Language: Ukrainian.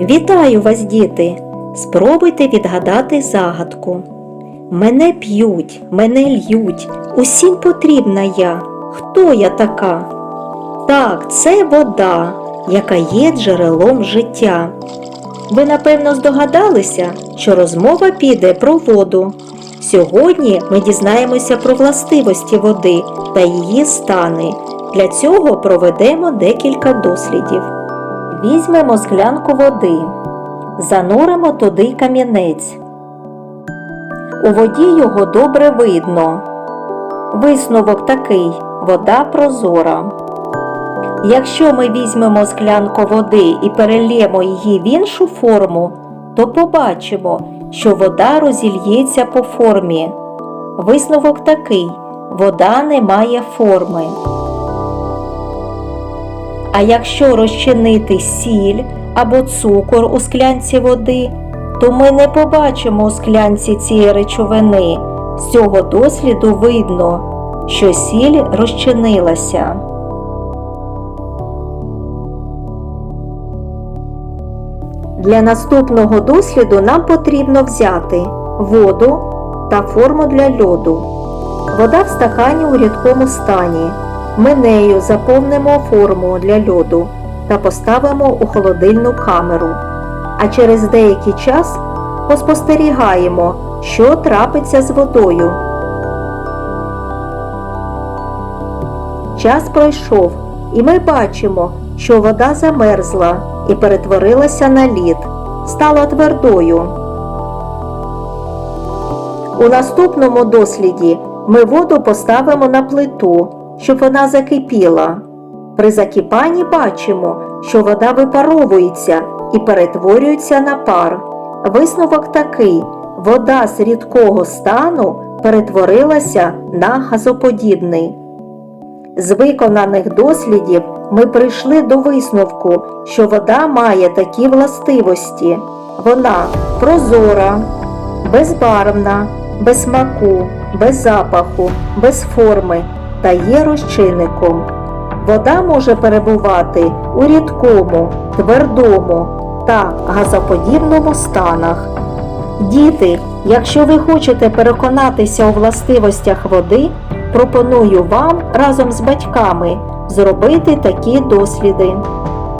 Вітаю вас, діти! Спробуйте відгадати загадку. Мене п'ють, мене льють, усім потрібна я. Хто я така? Так, це вода, яка є джерелом життя. Ви напевно здогадалися, що розмова піде про воду. Сьогодні ми дізнаємося про властивості води та її стани. Для цього проведемо декілька дослідів. Візьмемо склянку води, зануримо туди камінець. У воді його добре видно. Висновок такий вода прозора. Якщо ми візьмемо склянку води і перельємо її в іншу форму, то побачимо, що вода розільється по формі. Висновок такий вода не має форми. А якщо розчинити сіль або цукор у склянці води, то ми не побачимо у склянці цієї речовини. З цього досліду видно, що сіль розчинилася. Для наступного досліду нам потрібно взяти воду та форму для льоду. Вода в стакані у рідкому стані. Ми нею заповнимо форму для льоду та поставимо у холодильну камеру. А через деякий час поспостерігаємо, що трапиться з водою. Час пройшов, і ми бачимо, що вода замерзла і перетворилася на лід, стала твердою. У наступному досліді ми воду поставимо на плиту, щоб вона закипіла. При закипанні бачимо, що вода випаровується і перетворюється на пар. Висновок такий: вода з рідкого стану перетворилася на газоподібний. З виконаних дослідів ми прийшли до висновку, що вода має такі властивості. Вона прозора, безбарвна, без смаку, без запаху, без форми та є розчинником. Вода може перебувати у рідкому, твердому та газоподібному станах. Діти, якщо ви хочете переконатися у властивостях води, пропоную вам разом з батьками зробити такі досліди.